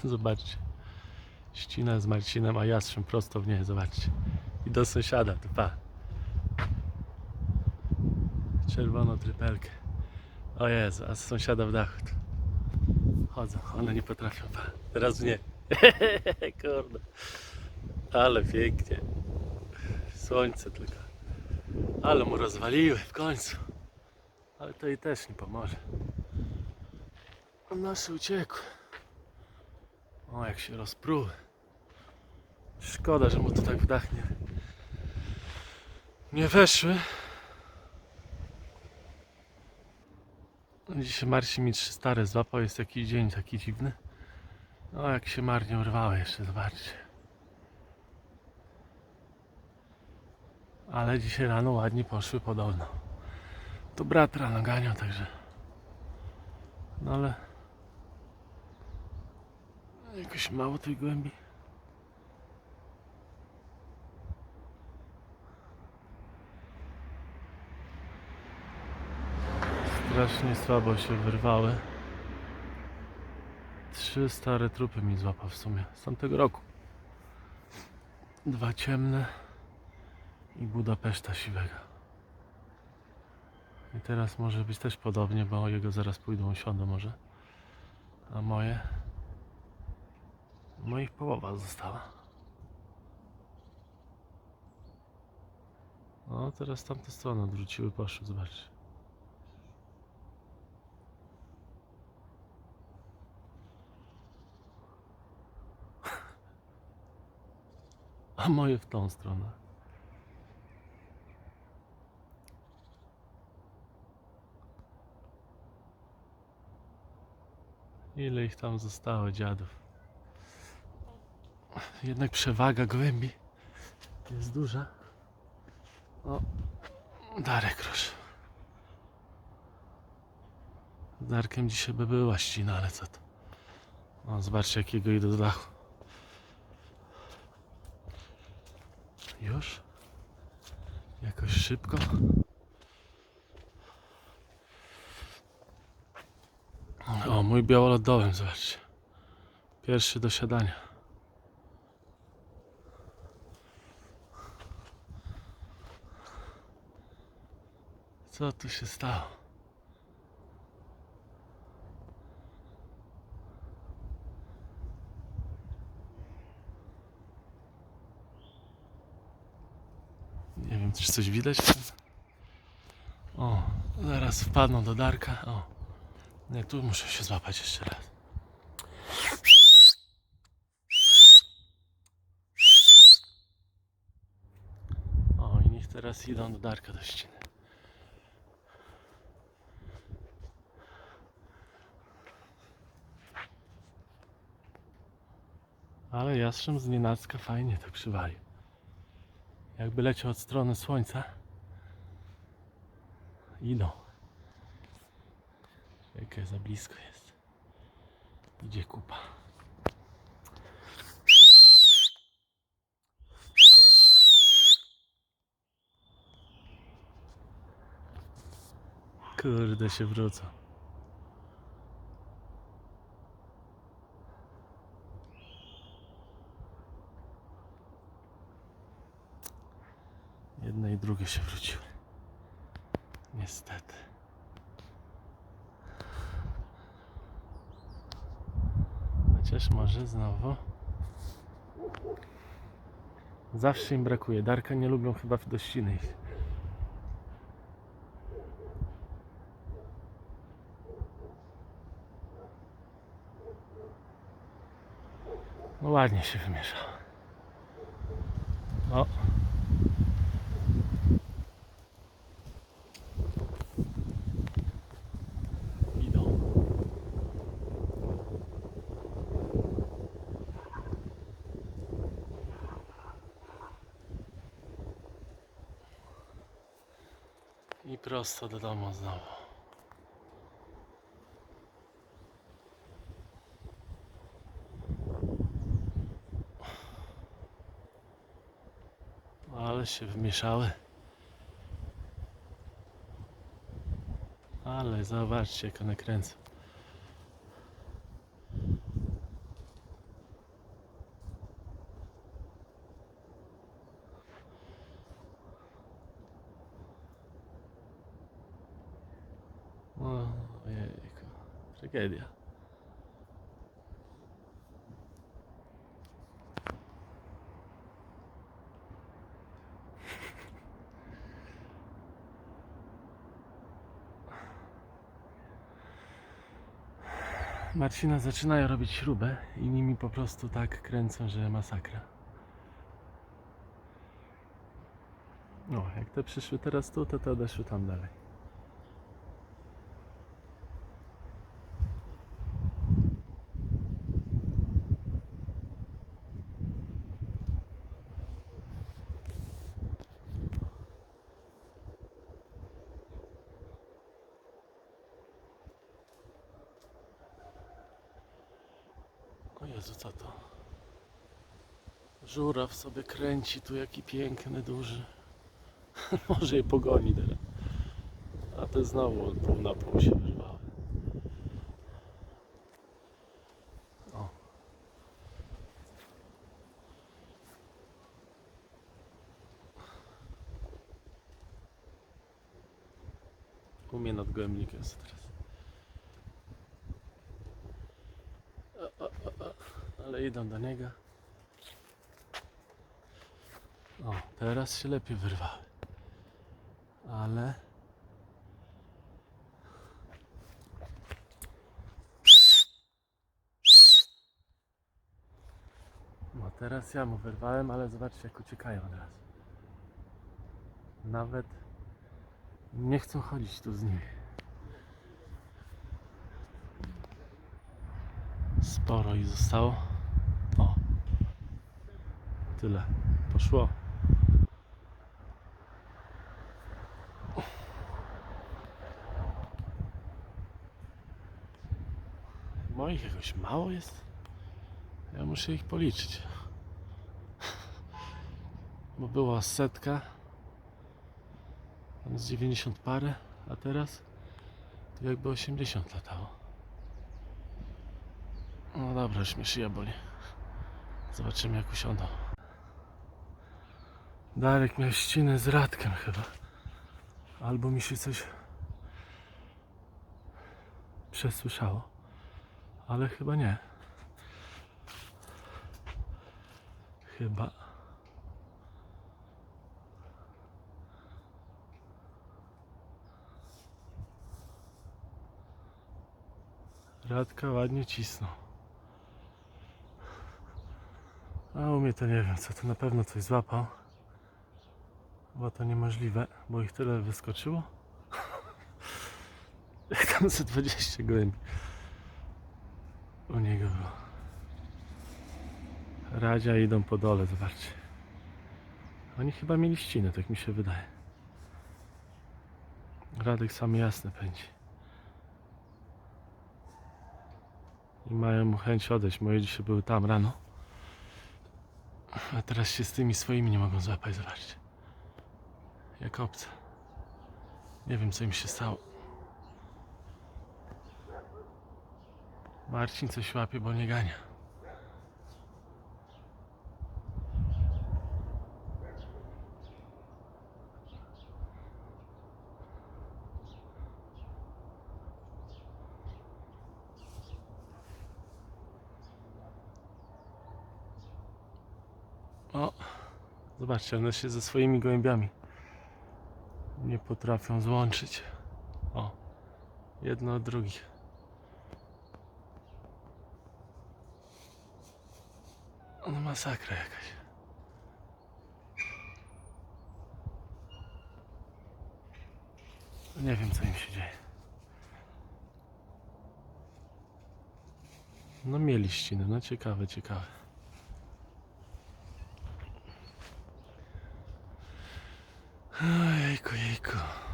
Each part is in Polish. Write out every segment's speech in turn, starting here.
Zobaczcie. Ścina z Marcinem, a jastrząb prosto w nie, zobaczcie. I do sąsiada, to pa. Czerwoną trypelkę. O Jezu, a z sąsiada w dachu. to Chodzą, one nie potrafią, pa. Teraz nie. Kurde. Ale pięknie. Słońce tylko. Ale mu rozwaliły w końcu. Ale to i też nie pomoże. Nasze uciekły. O, jak się rozpruły. Szkoda, że mu to tak w dach nie, nie weszły. Dzisiaj Marcin mi trzy stare złapał. Jest jakiś dzień taki dziwny. No, jak się marnie urwały jeszcze, zobaczcie. Ale dzisiaj rano ładnie poszły podobno. To brat rano ganiał, także. No ale. Jakoś mało tej głębi. Strasznie słabo się wyrwały. Trzy stare trupy mi złapał w sumie z tamtego roku. Dwa ciemne i Budapeszta siwego. I teraz może być też podobnie, bo jego zaraz pójdą usiądą może. A moje? Moich połowa została. O, teraz tamtą stronę odwróciły, poszły, zobaczcie. A moje w tą stronę. Ile ich tam zostało, dziadów? Jednak przewaga gołębi jest duża. O, Darek proszę. Z Darkiem dzisiaj by była ścina, ale co to? O, zobaczcie jakiego idę do dachu. Już? Jakoś szybko? O, mój białolodowy, zobaczcie. Pierwszy do siadania. Co tu się stało? Nie wiem, czy coś widać? O, zaraz wpadną do Darka. O, nie, tu muszę się złapać jeszcze raz. O, i niech teraz idą do Darka do ściny. Ale jastrząb z nienacka fajnie tak przywalił. Jakby leciał od strony słońca. Idą. Czekaj, za blisko jest. Idzie kupa. Kurde się wrócą. Drugie się wróciły. Niestety. Chociaż może znowu. Zawsze im brakuje. Darka nie lubią chyba do ściny ich. No ładnie się wymieszał. O. I prosto do domu znowu. Ale się wmieszały. Ale zobaczcie jak one kręcą. Tragedia. Marcina zaczynają robić śrubę i nimi po prostu tak kręcą, że masakra. No, jak te przyszły teraz tu, to te odeszły tam dalej. O Jezu, co to? Żuraw sobie kręci tu, jaki piękny, duży. Może je pogoni teraz. A te znowu pół na pół się wyrwały. O. U mnie nad gołębnikiem jest teraz. O, o, o. Ale idą do niego. O, teraz się lepiej wyrwały. Ale. No teraz ja mu wyrwałem, ale zobaczcie jak uciekają teraz. Nawet nie chcą chodzić tu z nimi. Sporo ich zostało. O. Tyle. Poszło. Moich jakoś mało jest. Ja muszę ich policzyć. Bo była setka. Tam z 90 parę, a teraz to jakby 80 latało. No dobra, już mnie szyja boli. Zobaczymy jak usiądą. Darek miał ścinę z Radkiem chyba. Albo mi się coś przesłyszało. Ale chyba nie. Chyba. Radka ładnie cisnął. A u mnie to nie wiem, co to na pewno coś złapał. Bo to niemożliwe, bo ich tyle wyskoczyło. Jak tam ze 20 gołębi u niego było. Radzia idą po dole, zobaczcie. Oni chyba mieli ścinę, tak mi się wydaje. Radek sam jasny pędzi. I mają mu chęć odejść. Moje dzisiaj były tam rano. A teraz się z tymi swoimi nie mogą złapać, zobaczcie. Jak obce. Nie wiem co im się stało. Marcin coś łapie, bo nie gania. O, zobaczcie, one się ze swoimi gołębiami nie potrafią złączyć. O, jedno od drugich. Masakra jakaś. Nie wiem co im się dzieje. No mieli ścinę, no ciekawe, ciekawe. Ojejku, jejku. O,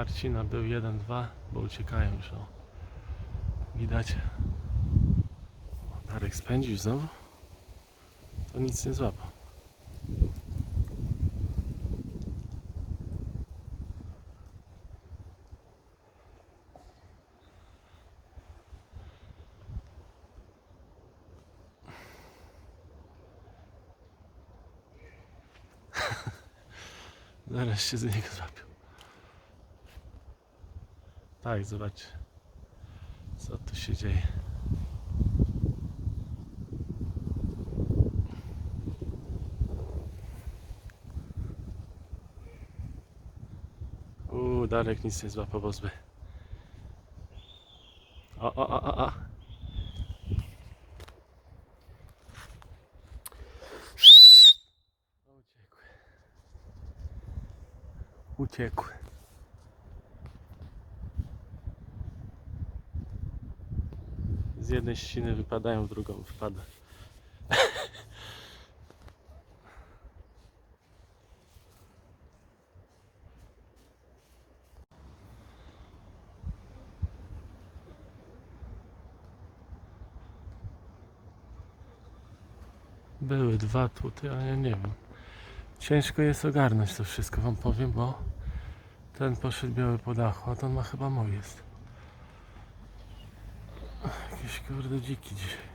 Marcina był 1-2, bo uciekają już. O. Widać. Darek spędził znowu. To nic nie złapał. Zaraz się z niego złapią. Tak, zobacz. Co tu się dzieje. Uuu, Darek nic nie złapał, bo zły. O, o, o, o, o. Uciekły. Uciekły. Z jednej ściny wypadają, w drugą wypada. Były dwa tutaj, ale ja nie wiem. Ciężko jest ogarnąć to wszystko, wam powiem, bo ten poszedł biały po dachu, a ten ma chyba mój jest. Jakieś kurde dziki dzisiaj.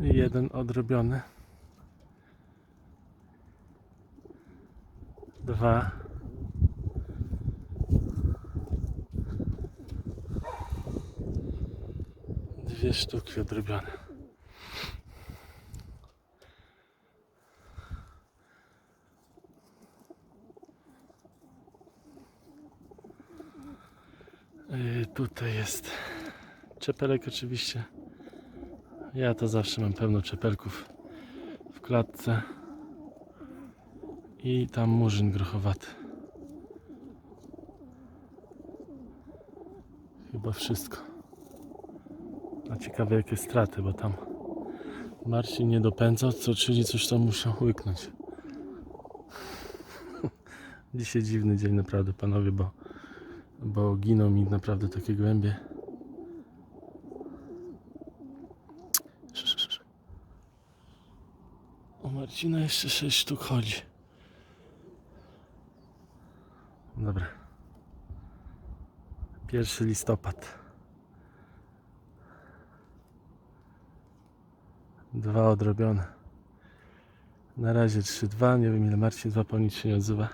Jeden odrobiony. Dwa. Dwie sztuki odrobione. Yy, tutaj jest czepelek oczywiście. Ja to zawsze mam pełno czepelków w klatce. I tam murzyn grochowaty. Chyba wszystko. A ciekawe jakie straty, bo tam Marcin nie dopędzał, co czyli coś tam musiał łyknąć. Dzisiaj dziwny dzień naprawdę panowie, bo, bo giną mi naprawdę takie głębie. U Marcina jeszcze 6 sztuk chodzi. Dobra. Pierwszy listopad. Dwa odrobione. Na razie 3-2. Nie wiem ile Marcin złapał, nic się nie odzywa.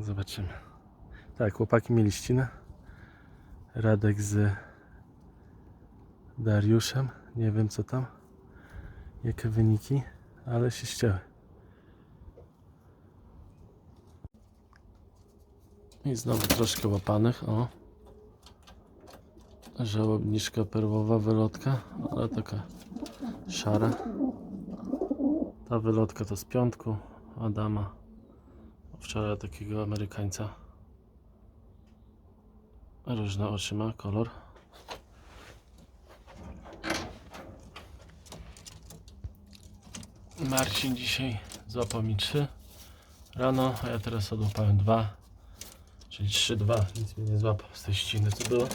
Zobaczymy. Tak, chłopaki mieli ścinę. Radek z Dariuszem. Nie wiem co tam. Jakie wyniki, ale się ścięły. I znowu troszkę łapanych, o. Żałobniczka perłowa wylotka, ale taka szara. Ta wylotka to z piątku Adama. Wczoraj takiego Amerykańca. Różne oczy ma, kolor. Marcin dzisiaj złapał mi 3 rano, a ja teraz odłapałem 2. Czyli 3-2. Nic mi nie złapał z tej ściny, co było.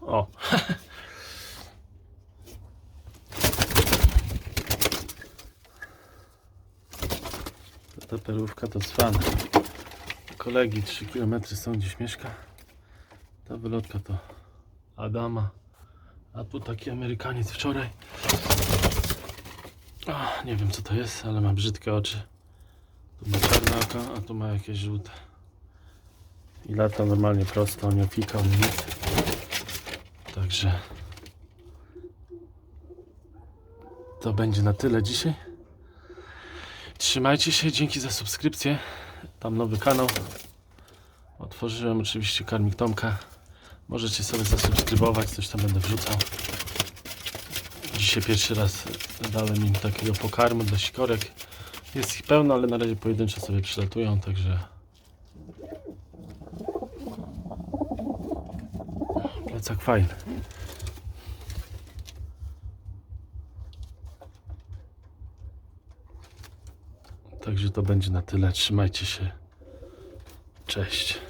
O. Ta perłówka to cwana. Kolegi 3 km stąd gdzieś mieszka. Ta wylotka to Adama. A tu taki Amerykaniec wczoraj. O, nie wiem co to jest, ale ma brzydkie oczy. Tu ma czarne oko, a tu ma jakieś żółte. I lata normalnie prosto, nie fikał nic. Także to będzie na tyle dzisiaj. Trzymajcie się, dzięki za subskrypcję. Tam nowy kanał. Otworzyłem oczywiście karmik Tomka. Możecie sobie zasubskrybować, coś tam będę wrzucał. Dzisiaj pierwszy raz dałem im takiego pokarmu dla sikorek. Jest ich pełno, ale na razie pojedynczo sobie przylatują, także plecak fajny. Także to będzie na tyle. Trzymajcie się. Cześć.